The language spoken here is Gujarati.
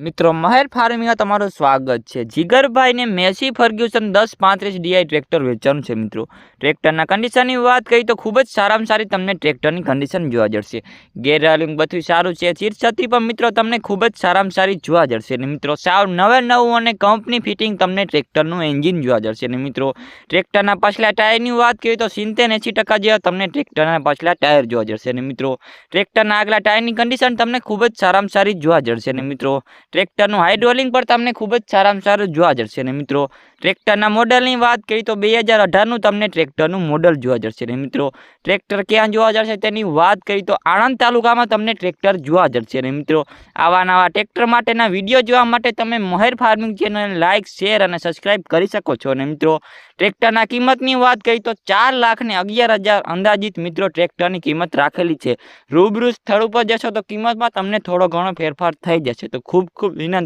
મિત્રો, મહેર ફાર્મિંગમાં તમારું સ્વાગત છે. જીગરભાઈને મેસી ફર્ગ્યુસન દસ પાંત્રીસ ડીઆઈ ટ્રેક્ટર વેચવાનું છે મિત્રો. ટ્રેક્ટરના કન્ડિશનની વાત કરીએ તો ખૂબ જ સારામાં સારી તમને ટ્રેક્ટરની કન્ડિશન જોવા જશે ગેર રેલિંગ બધું સારું છે. ચીરછતી પણ મિત્રો તમને ખૂબ જ સારામાં સારી જોવા જશે અને મિત્રો, સાવ નવે નવું અને કંપની ફિટિંગ તમને ટ્રેક્ટરનું એન્જિન જોવા જશે અને મિત્રો, ટ્રેક્ટરના પાછલા ટાયરની વાત કરીએ તો સિત્તેર એંસી ટકા જેવા તમને ટ્રેક્ટરના પાછલા ટાયર જોવા જશે અને મિત્રો, ટ્રેક્ટરના આગલા ટાયરની કન્ડિશન તમને ખૂબ જ સારામાં સારી જોવા જશે અને મિત્રો ટ્રેક્ટરનું હાઇડ્રોલિંગ પણ તમને ખૂબ જ સારામાં સારું જોવા જશે અને મિત્રો, ટ્રેક્ટરના મોડલની વાત કરીએ તો બે હજાર અઢારનું તમને ટ્રેક્ટરનું મોડલ જોવા જશે અને મિત્રો, ટ્રેક્ટર ક્યાં જોવા જશે તેની વાત કરીએ તો આણંદ તાલુકામાં તમને ટ્રેક્ટર જોવા જશે અને મિત્રો, આવા નવા ટ્રેક્ટર માટેના વીડિયો જોવા માટે તમે મહેર ફાર્મિંગ ચેનલને લાઇક શેર અને સબસ્ક્રાઇબ કરી શકો છો. અને મિત્રો, ટ્રેક્ટરના કિંમતની વાત કરીએ તો ચાર લાખ ને અગિયાર હજાર અંદાજિત મિત્રો ટ્રેક્ટરની કિંમત રાખેલી છે. રૂબરૂ સ્થળ ઉપર જશો તો કિંમતમાં તમને થોડો ઘણો ફેરફાર થઈ જશે. તો ખૂબ ખૂબ વિનંતી